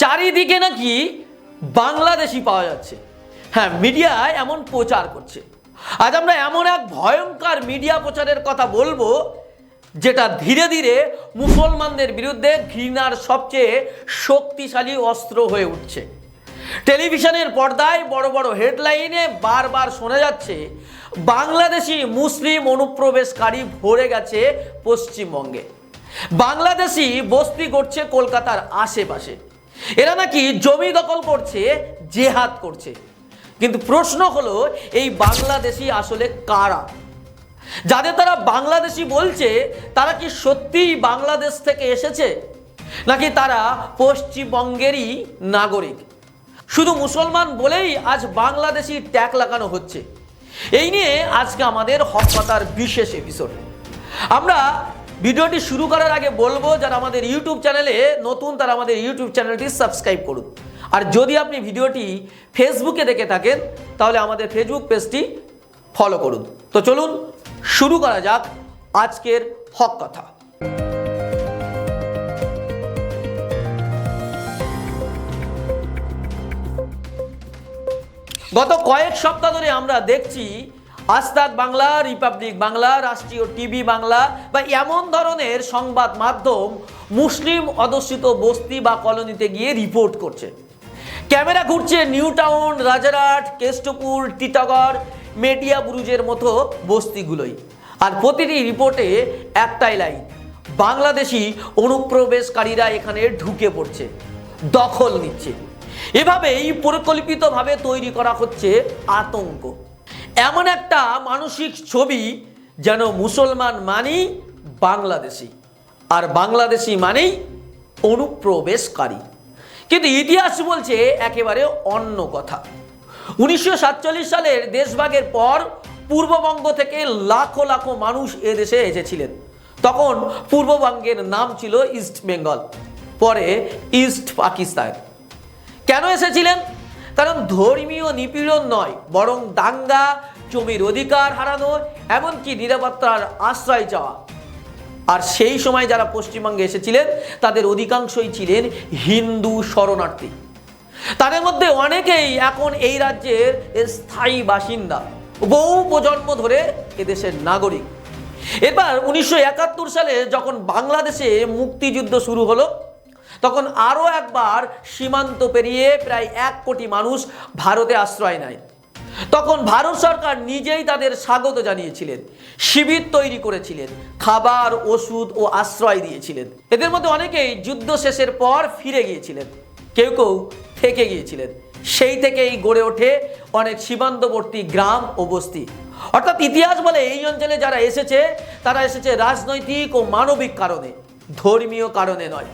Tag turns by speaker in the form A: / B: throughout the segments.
A: চারিদিকে নাকি বাংলাদেশি পাওয়া যাচ্ছে। হ্যাঁ মিডিয়ায় এমন প্রচার করছে। আজ আমরা এমন এক ভয়ঙ্কর মিডিয়া প্রচারের কথা বলব, যেটা ধীরে ধীরে মুসলমানদের বিরুদ্ধে ঘৃণার সবচেয়ে শক্তিশালী অস্ত্র হয়ে উঠছে। টেলিভিশনের পর্দায় বড় বড় হেডলাইনে বারবার শোনা যাচ্ছে, বাংলাদেশি মুসলিম অনুপ্রবেশকারী ভরে গেছে পশ্চিমবঙ্গে। বাংলাদেশি বস্তি করছে কলকাতার আশেপাশে। এরা নাকি জমি দখল করছে, জেহাদ করছে। কিন্তু প্রশ্ন হলো, এই বাংলাদেশি আসলে কারা? যাদের তারা বাংলাদেশি বলছে, তারা কি সত্যিই বাংলাদেশ থেকে এসেছে? নাকি তারা পশ্চিমবঙ্গেরই নাগরিক? শুধু মুসলমান বলেই আজ বাংলাদেশি ট্যাগ লাগানো হচ্ছে। এই নিয়ে আজকে আমাদের হকপাতার বিশেষ এপিসোড আমরা ভিডিওটি শুরু করার আগে বলব, যারা আমাদের ইউটিউব চ্যানেলে নতুন, তারা আমাদের ইউটিউব চ্যানেলটি সাবস্ক্রাইব করুন। আর যদি আপনি ভিডিওটি ফেসবুকে দেখে থাকেন, তাহলে আমাদের ফেসবুক পেজটি ফলো করুন। তো চলুন, শুরু করা যাক আজকের হক কথা। গত কয়েক সপ্তাহ ধরে আমরা দেখছি আস্তাক বাংলা, রিপাবলিক বাংলা, রাষ্ট্রীয় টিভি বাংলা বা এমন ধরনের সংবাদ মাধ্যম মুসলিম অধ্যুষিত বস্তি বা কলোনিতে গিয়ে রিপোর্ট করছে। ক্যামেরা ঘুরছে নিউ টাউন, রাজারহাট, কেষ্টপুর, টিটাগড় মেটিয়া ব্রুজের মতো বস্তিগুলোই। আর প্রতিটি রিপোর্টে একটাই লাইন বাংলাদেশি অনুপ্রবেশকারীরা এখানে ঢুকে পড়ছে, দখল নিচ্ছে। এভাবেই পরিকল্পিতভাবে তৈরি করা হচ্ছে আতঙ্ক। এমন একটা মানসিক ছবি যেন মুসলমান মানেই বাংলাদেশি, আর বাংলাদেশি মানেই অনুপ্রবেশকারী। কিন্তু ইতিহাস বলছে একেবারে অন্য কথা। উনিশশো সাতচল্লিশ সালের দেশভাগের পর পূর্ববঙ্গ থেকে লাখো লাখো মানুষ এদেশে এসেছিলেন। তখন পূর্ববঙ্গের নাম ছিল ইস্ট বেঙ্গল, পরে ইস্ট পাকিস্তান। কেন এসেছিলেন? কারণ ধর্মীয় নিপীড়ন নয়, বরং দাঙ্গা, জমির অধিকার হারানো, এমনকি নিরাপত্তার আশ্রয় চাওয়া। আর সেই সময় যারা পশ্চিমবঙ্গে এসেছিলেন, তাদের অধিকাংশই ছিলেন হিন্দু শরণার্থী। তাদের মধ্যে অনেকেই এখন এই রাজ্যের স্থায়ী বাসিন্দা। বহু প্রজন্ম ধরে এদেশের নাগরিক। এবার উনিশশো একাত্তর সালে যখন বাংলাদেশে মুক্তিযুদ্ধ শুরু হলো তখন আরও একবার সীমান্ত পেরিয়ে প্রায় এক কোটি মানুষ ভারতে আশ্রয় নেয়। তখন ভারত সরকার নিজেই তাদের স্বাগত জানিয়েছিলেন, শিবির তৈরি করেছিলেন, খাবার, ওষুধ ও আশ্রয় দিয়েছিলেন। এদের মধ্যে অনেকেই যুদ্ধ শেষের পর ফিরে গিয়েছিলেন, কেউ কেউ থেকে গিয়েছিলেন। সেই থেকেই গড়ে ওঠে অনেক সীমান্তবর্তী গ্রাম ও বস্তি। অর্থাৎ ইতিহাস বলে এই অঞ্চলে যারা এসেছে, তারা এসেছে রাজনৈতিক ও মানবিক কারণে, ধর্মীয় কারণে নয়।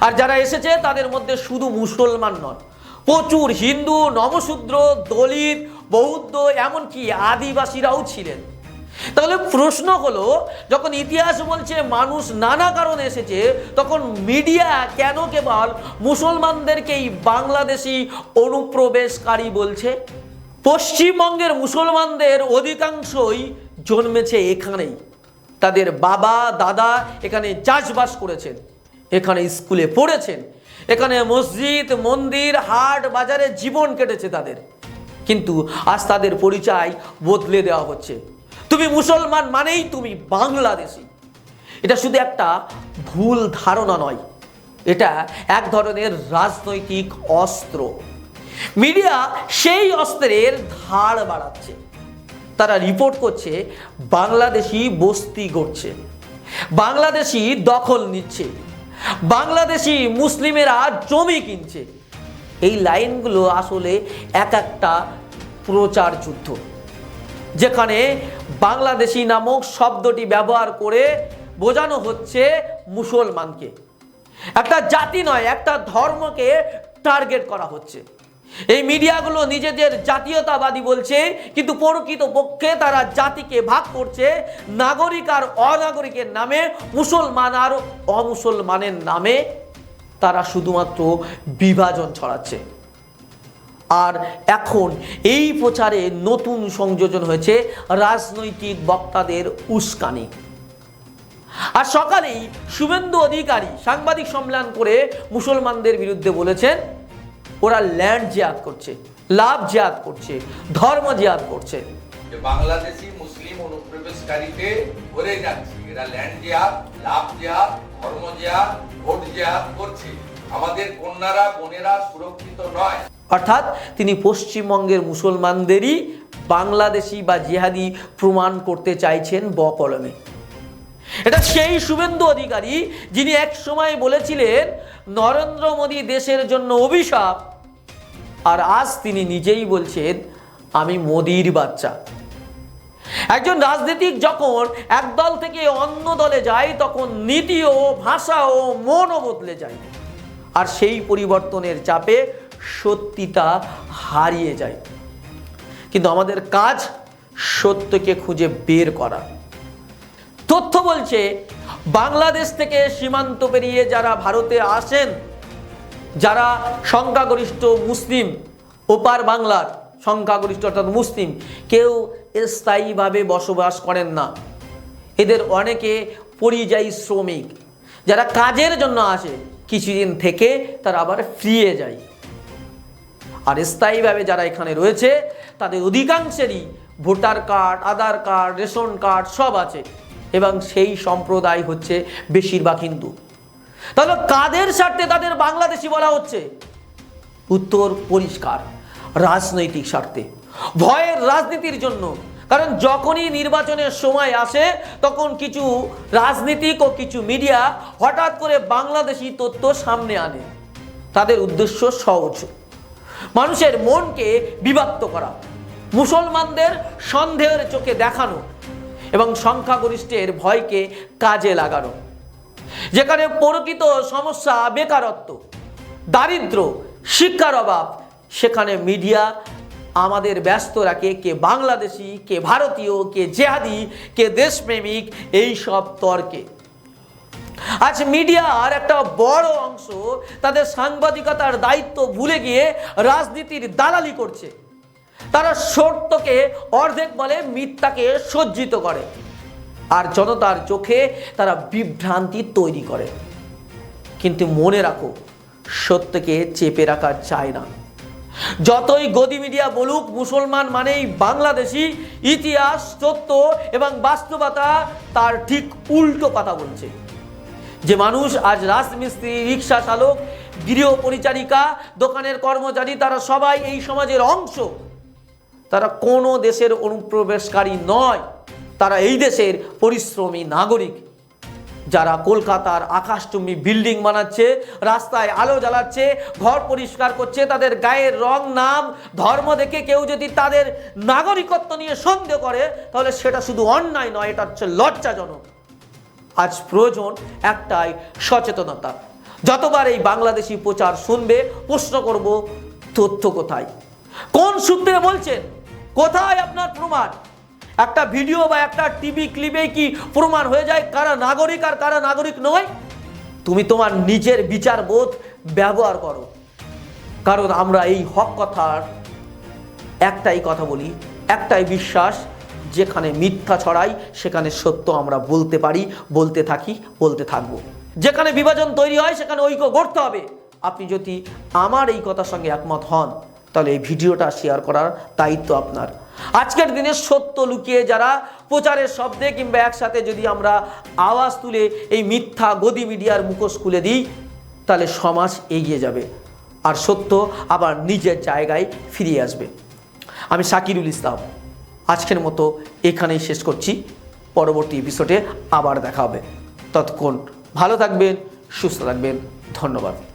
A: আর যারা এসেছে, তাদের মধ্যে শুধু মুসলমান নয় প্রচুর হিন্দু নমশূদ্র দলিত, বৌদ্ধ, এমনকি আদিবাসীরাও ছিলেন। তাহলে প্রশ্ন হলো, যখন ইতিহাস বলছে মানুষ নানা কারণে এসেছে, তখন মিডিয়া কেন কেবল মুসলমানদেরকেই বাংলাদেশি অনুপ্রবেশকারী বলছে? পশ্চিমবঙ্গের মুসলমানদের অধিকাংশই জন্মেছে এখানেই। তাদের বাবা, দাদা এখানে চাষবাস করেছেন। এখানে স্কুলে পড়েছেন। এখানে মসজিদ, মন্দির, হাট, বাজারে জীবন কেটেছে তাদের। কিন্তু আজ তাদের পরিচয় বদলে দেওয়া হচ্ছে। তুমি মুসলমান মানেই তুমি বাংলাদেশি। এটা শুধু একটা ভুল ধারণা নয়। এটা এক ধরনের রাজনৈতিক অস্ত্র। মিডিয়া সেই অস্ত্রের ধার বাড়াচ্ছে। তারা রিপোর্ট করছে, বাংলাদেশি বস্তি গড়ছে। বাংলাদেশি দখল নিচ্ছে। বাংলাদেশি মুসলিমেরা জমি কিনছে। এই লাইনগুলো আসলে এক একটা প্রচার যুদ্ধ, যেখানে বাংলাদেশি নামক শব্দটি ব্যবহার করে বোঝানো হচ্ছে মুসলমানকে। একটা জাতি নয়, একটা ধর্মকে টার্গেট করা হচ্ছে। এই মিডিয়াগুলো নিজেদের জাতীয়তাবাদী বলছে, কিন্তু প্রকৃত পক্ষে তারা জাতিকে ভাগ করছে নাগরিক আর অনাগরিকের নামে, মুসলমান আর অমুসলমানের নামে। তারা শুধুমাত্র বিভাজন ছড়াচ্ছে। আর এখন এই প্রচারে নতুন সংযোজন হয়েছে রাজনৈতিক বক্তাদের উস্কানি। আর সকালেই শুভেন্দু অধিকারী সাংবাদিক সম্মেলন করে মুসলমানদের বিরুদ্ধে বলেছেন ওরা ল্যান্ড জিয়াদ করছে লাভ জিয়াদ করছে ধর্ম জিয়াদ করছে।
B: বাংলাদেশি মুসলিম অনুপ্রবেশকারীতে ভরে যাচ্ছে এরা ল্যান্ড জিহাদ লাভ জিহাদ ধর্ম জিহাদ ভোট জিহাদ করছে। আমাদের কন্যারা বোনেরা সুরক্ষিত নয়।
A: অর্থাৎ তিনি পশ্চিমবঙ্গের মুসলমানদেরই বাংলাদেশি বা জিহাদি প্রমাণ করতে চাইছেন বকলমে কলমে। এটা সেই শুভেন্দু অধিকারী যিনি এক সময় বলেছিলেন, নরেন্দ্র মোদী দেশের জন্য অভিশাপ। আর আজ তিনি নিজেই বলছেন, আমি মোদির বাচ্চা। একজন রাজনীতিক যখন এক দল থেকে অন্য দলে যায়, তখন নীতি ও ভাষা ও মনও বদলে যায়। আর সেই পরিবর্তনের চাপে সত্যিটা হারিয়ে যায়। কিন্তু আমাদের কাজ সত্যকে খুঁজে বের করা। তথ্য বলছে, বাংলাদেশ থেকে সীমান্ত পেরিয়ে যারা ভারতে আসেন, যারা সংখ্যাগরিষ্ঠ মুসলিম, ওপার বাংলার সংখ্যাগরিষ্ঠ অর্থাৎ মুসলিম, কেউ স্থায়ীভাবে বসবাস করেন না। এদের অনেকে পরিযায়ী শ্রমিক, যারা কাজের জন্য আসে, কিছুদিন থেকে তারা আবার ফিরে যায়। আর স্থায়ীভাবে যারা এখানে রয়েছে, তাদের অধিকাংশেরই voter card, Aadhaar card, ration card সব আছে। এবং সেই সম্প্রদায় হচ্ছে বেশিরভাগ হিন্দু। তাহলে কাদের স্বার্থে তাদের বাংলাদেশি বলা হচ্ছে? উত্তর পরিষ্কার, রাজনৈতিক স্বার্থে। ভয়ের রাজনীতির জন্য। কারণ যখনই নির্বাচনের সময় আসে, তখন কিছু রাজনীতিক ও কিছু মিডিয়া হঠাৎ করে বাংলাদেশি তথ্য সামনে আনে। তাদের উদ্দেশ্য সহজ। মানুষের মনকে বিভক্ত করা। মুসলমানদের সন্দেহের চোখে দেখানো। এবং সংখ্যাগরিষ্ঠের ভয়কে কাজে লাগানো। যেখানে প্রকৃত সমস্যা বেকারত্ব, দারিদ্র, শিক্ষার অভাব, সেখানে মিডিয়া আমাদের ব্যস্ত রাখে কে বাংলাদেশি, কে ভারতীয়, কে জেহাদি, কে দেশপ্রেমিক, এই সব তর্কে। আজ মিডিয়ার একটা বড় অংশ তাদের সাংবাদিকতার দায়িত্ব ভুলে গিয়ে রাজনীতির দালালি করছে। তারা সত্যকে, অর্ধেক বলে মিথ্যাকে সজ্জিত করে। আর জনতার চোখে তারা বিভ্রান্তি তৈরি করে। কিন্তু মনে রাখো, সত্যকে চেপে রাখা যায় না। যতই গদি মিডিয়া বলুক, মুসলমান মানেই বাংলাদেশি, ইতিহাস, সত্য এবং বাস্তবতা তার ঠিক উল্টো কথা বলছে। যে মানুষ আজ রাজমিস্ত্রি, রিক্সা চালক গৃহ পরিচারিকা দোকানের কর্মচারী, তারা সবাই এই সমাজের অংশ। তারা কোনো দেশের অনুপ্রবেশকারী নয়। তারা এই দেশের পরিশ্রমী নাগরিক। যারা কলকাতার আকাশচুম্বী বিল্ডিং বানাচ্ছে, রাস্তায় আলো জ্বালাচ্ছে, ঘর পরিষ্কার করছে, তাদের গায়ের রং, নাম, ধর্ম দেখে কেউ যদি তাদের নাগরিকত্ব নিয়ে সন্দেহ করে, তাহলে সেটা শুধু অন্যায় নয়, এটা হচ্ছে লজ্জাজনক। আজ প্রয়োজন একটাই সচেতনতা। যতবার এই বাংলাদেশি প্রচার শুনবে, প্রশ্ন করব, তথ্য কোথায়? কোন সূত্রে বলছেন? কোথায় আপনার প্রমাণ? একটা ভিডিও বা একটা টিভি ক্লিপে কি প্রমাণ হয়ে যায় কারা নাগরিক আর কারা নাগরিক নয়? তুমি তোমার নিজের বিচার বোধ ব্যবহার করো। কারণ আমরা এই হক কথার একটাই কথা বলি, একটাই বিশ্বাস, যেখানে মিথ্যা ছড়াই, সেখানে সত্য আমরা বলতে পারি, বলতে থাকি, বলতে থাকব। যেখানে বিভাজন তৈরি হয়, সেখানে ঐক্য গড়তে হবে। আপনি যদি আমার এই কথার সঙ্গে একমত হন তাহলে এই ভিডিওটা শেয়ার করার দায়িত্ব আপনার। আজকের দিনে সত্য লুকিয়ে যারা প্রচারের শব্দে কিংবা একসাথে যদি আমরা আওয়াজ তুলে এই মিথ্যা গদি মিডিয়ার মুখোশ খুলে দিই, তাহলে সমাজ এগিয়ে যাবে আর সত্য আবার নিজের জায়গায় ফিরিয়ে আসবে। আমি সাকিরুল ইসলাম, আজকের মতো এখানেই শেষ করছি। পরবর্তী এপিসোডে আবার দেখা হবে। ততক্ষণ ভালো থাকবেন, সুস্থ থাকবেন। ধন্যবাদ।